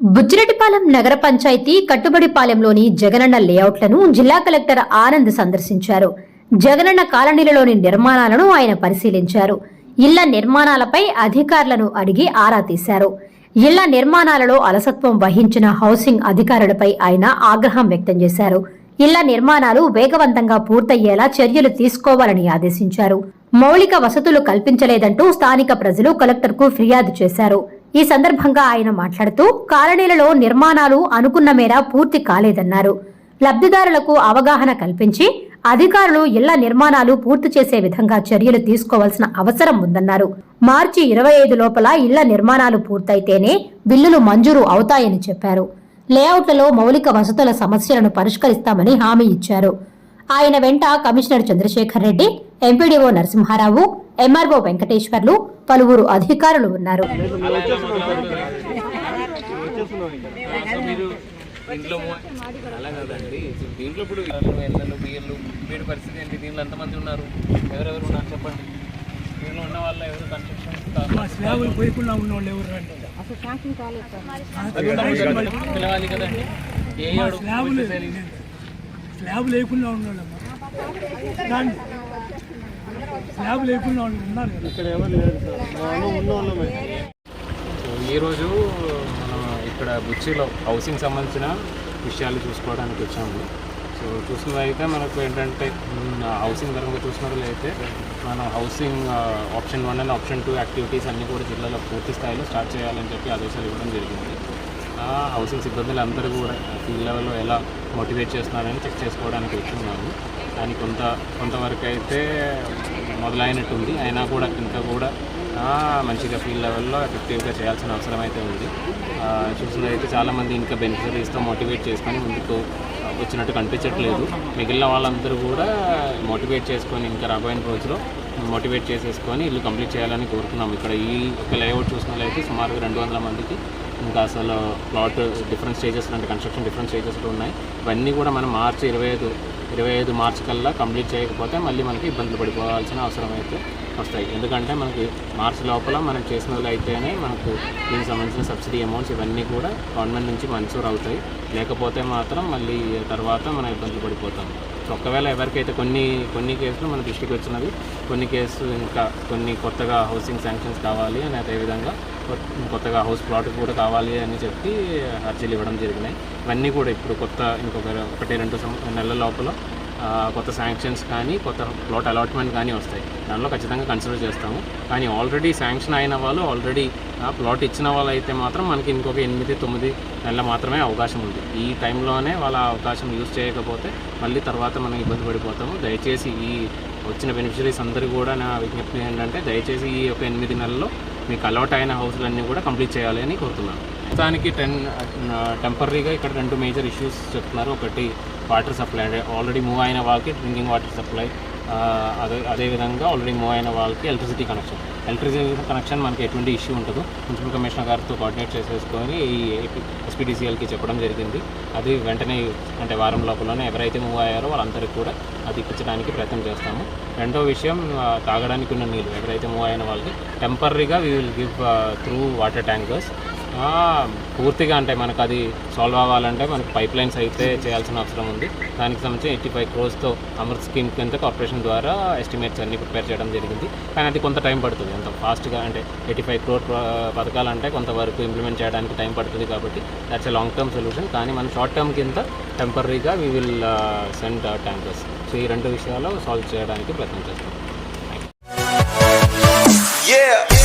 బుజ్జిరెడ్డిపాలెం నగర పంచాయతీ కట్టుబడిపాలెంలోని జగనన్న లేఅవుట్లను జిల్లా కలెక్టర్ ఆనంద్ సందర్శించారు. జగనన్న కాలనీలలోని నిర్మాణాలను ఆయన పరిశీలించారు. ఇళ్ళ నిర్మాణాలపై అధికారులను అడిగి ఆరా తీశారు. ఇళ్ళ నిర్మాణాలలో అలసత్వం వహించిన హౌసింగ్ అధికారులపై ఆయన ఆగ్రహం వ్యక్తం చేశారు. ఇళ్ళ నిర్మాణాలు వేగవంతంగా పూర్తయ్యేలా చర్యలు తీసుకోవాలని ఆదేశించారు. మౌలిక వసతులు కల్పించలేదంటూ స్థానిక ప్రజలు కలెక్టర్కు ఫిర్యాదు చేశారు. ఈ సందర్భంగా ఆయన మాట్లాడుతూ కాలనీలలో నిర్మాణాలు అనుకున్న మేర పూర్తి కాలేదన్నారు. లబ్ధిదారులకు అవగాహన కల్పించి అధికారులు ఇళ్ళ నిర్మాణాలు పూర్తి చేసే విధంగా చర్యలు తీసుకోవాల్సిన అవసరం ఉందన్నారు. మార్చి ఇరవై ఐదు లోపల ఇళ్ళ నిర్మాణాలు పూర్తయితేనే బిల్లులు మంజూరు అవుతాయని చెప్పారు. లేఅవుట్లలో మౌలిక వసతుల సమస్యలను పరిష్కరిస్తామని హామీ ఇచ్చారు. ఆయన వెంట commissioner Chandrasekhar Reddy MPDO Narasimharao MRO Venkateswarlu పలువురు అధికారులు ఉన్నారు. మీరు ఇంట్లో అలా కాదండి దీంట్లో ఇప్పుడు ఇళ్ళు ఎల్లలు బియ్యలు వీడి పరిస్థితి ఏంటి దీంట్లో ఎంతమంది ఉన్నారు ఎవరెవరు ఉన్నారు చెప్పండి దీనిలో ఉన్న వాళ్ళ ఎవరు కన్స్ట్రక్షన్ మా స్లాబులు పోయకుండా ఉన్న వాళ్ళు ఎవరు రండి పిలవాలి కదండి ఏ మా అడుగు స్లాబ్ లేకుండా ఉన్న లేకుండా వాళ్ళు ఉన్నారు ఈరోజు మనం ఇక్కడ బుచ్చిలో హౌసింగ్ సంబంధించిన విషయాలు చూసుకోవడానికి వచ్చాము. సో చూసినదైతే మనకు ఏంటంటే హౌసింగ్ పరంగా చూసినట్లయితే మనం housing option one and option two activities అన్నీ కూడా జిల్లాలో పూర్తి స్థాయిలో స్టార్ట్ చేయాలని చెప్పి ఆదేశాలు ఇవ్వడం జరిగింది. ఆ హౌసింగ్ సిబ్బందులు అందరూ కూడా ఫీల్డ్ లెవెల్లో ఎలా మోటివేట్ చేస్తున్నారని చెక్ చేసుకోవడానికి వచ్చున్నాము. కానీ కొంత కొంతవరకు అయితే మొదలైనట్టుంది. అయినా కూడా ఇంకా కూడా మంచిగా ఫీల్డ్ లెవెల్లో ఎఫెక్టివ్గా చేయాల్సిన అవసరం అయితే ఉంది. ఆ, చూసినదైతే చాలామంది ఇంకా బెనిఫిషరీస్తో మోటివేట్ చేసుకొని ముందుకు వచ్చినట్టు కనిపించట్లేదు. మిగిలిన వాళ్ళందరూ కూడా మోటివేట్ చేసుకొని ఇంకా రాబోయే రోజులో మోటివేట్ చేసేసుకొని ఇల్లు కంప్లీట్ చేయాలని కోరుతున్నాం. ఇక్కడ ఈ ఒక లేఅవుట్ చూసినట్లయితే సుమారుగా రెండు వందల మందికి ఇంకా అసలు ప్లాట్ డిఫరెంట్ స్టేజెస్ అంటే కన్స్ట్రక్షన్ డిఫరెంట్ స్టేజెస్లో ఉన్నాయి. ఇవన్నీ కూడా మనం మార్చి ఇరవై ఐదు ఇరవై ఐదు మార్చి కల్లా కంప్లీట్ చేయకపోతే మళ్ళీ మనకి ఇబ్బందులు పడిపోవాల్సిన అవసరం అయితే వస్తాయి. ఎందుకంటే మనకి మార్చి లోపల మనం చేసిన అయితేనే మనకు దీనికి సంబంధించిన సబ్సిడీ అమౌంట్స్ ఇవన్నీ కూడా గవర్నమెంట్ నుంచి మంజూరు అవుతాయి లేకపోతే మాత్రం మళ్ళీ తర్వాత మనం ఇబ్బందులు పడిపోతాం. ఒకవేళ ఎవరికైతే కొన్ని కొన్ని కేసులు మన దృష్టికి వచ్చినవి కొన్ని కేసులు ఇంకా కొన్ని కొత్తగా హౌసింగ్ శాంక్షన్స్ కావాలి అని అదేవిధంగా కొత్త- కొత్తగా హౌస్ ప్లాట్ కూడా కావాలి అని చెప్పి అర్జీలు ఇవ్వడం జరిగినాయి. ఇవన్నీ కూడా ఇప్పుడు కొత్త ఇంకొక ఒకటి రెండు నెలల లోపల కొత్త శాంక్షన్స్ కానీ కొత్త ప్లాట్ అలాట్మెంట్ కానీ వస్తాయి. దానిలో ఖచ్చితంగా కన్సిడర్ చేస్తాము. కానీ ఆల్రెడీ శాంక్షన్ అయిన వాళ్ళు ఆల్రెడీ ప్లాట్ ఇచ్చిన వాళ్ళు అయితే మాత్రం మనకి ఇంకొక ఎనిమిది తొమ్మిది నెలల మాత్రమే అవకాశం ఉంది. ఈ టైంలోనే వాళ్ళ అవకాశం యూజ్ చేయకపోతే మళ్ళీ తర్వాత మనం ఇబ్బంది పడిపోతాము. దయచేసి ఈ వచ్చిన బెనిఫిషరీస్ అందరూ కూడా నా విజ్ఞప్తి ఏంటంటే దయచేసి ఈ యొక్క ఎనిమిది నెలల్లో మీకు అలవాటు అయిన హౌస్లన్నీ కూడా కంప్లీట్ చేయాలి అని కోరుతున్నాను. ప్రస్తుతానికి టెన్ టెంపరీగా ఇక్కడ రెండు మేజర్ ఇష్యూస్ చెప్తున్నారు. ఒకటి వాటర్ సప్లై అంటే ఆల్రెడీ మూవ్ అయిన వాళ్ళకి డ్రింకింగ్ వాటర్ సప్లై అదే అదేవిధంగా ఆల్రెడీ మూవ్ అయిన వాళ్ళకి ఎలక్ట్రిసిటీ కనెక్షన్ ఎలక్ట్రిసిటీ కనెక్షన్ మనకి ఎటువంటి ఇష్యూ ఉండదు. మున్సిపల్ కమిషనర్ గారితో కోఆర్డినేట్ చేసేసుకొని ఈ ఎస్పీడీసీఎల్కి చెప్పడం జరిగింది. అది వెంటనే అంటే వారం లోపలనే ఎవరైతే మూవ్ అయ్యారో వాళ్ళందరికీ కూడా అది ఇప్పించడానికి ప్రయత్నం చేస్తాము. రెండో విషయం తాగడానికి ఉన్న నీళ్ళు ఎవరైతే మూవ్ అయిన వాళ్ళకి టెంపరీగా we will give through water tankers పూర్తిగా అంటే మనకు అది సాల్వ్ అవ్వాలంటే మనకు పైప్ లైన్స్ అయితే చేయాల్సిన అవసరం ఉంది. దానికి సంబంధించి ఎయిటీ ఫైవ్ క్రోర్స్తో అమృత్ స్కీమ్ కింద కార్పొరేషన్ ద్వారా ఎస్టిమేట్స్ అన్ని ప్రిపేర్ చేయడం జరిగింది. కానీ అది కొంత టైం పడుతుంది. అంత ఫాస్ట్గా అంటే ఎయిటీ ఫైవ్ క్రోర్ పథకాలంటే కొంతవరకు ఇంప్లిమెంట్ చేయడానికి టైం పడుతుంది కాబట్టి that's a long term solution కానీ మనం షార్ట్ టర్మ్ కింద టెంపరీగా we will send tankers so ఈ రెండు విషయాలు సాల్వ్ చేయడానికి ప్రయత్నం చేస్తాం. Yeah!